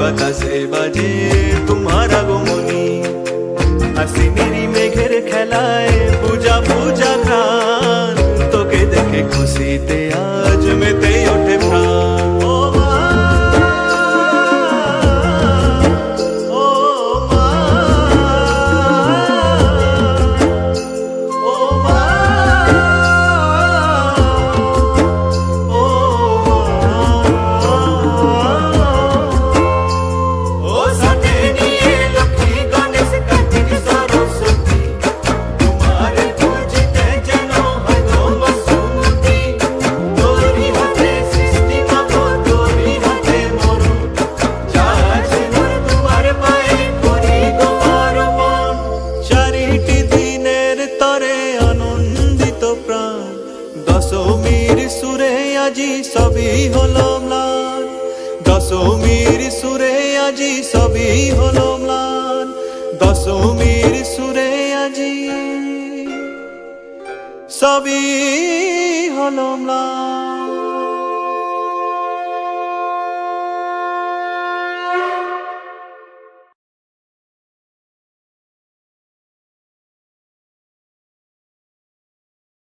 बतासे बाजे तुम्हारा আজি সবই হলো ম্লান। দশমীর সুরে আজি সবই হলো ম্লান। দশমীর সুরে আজি সবই হলো ম্লান।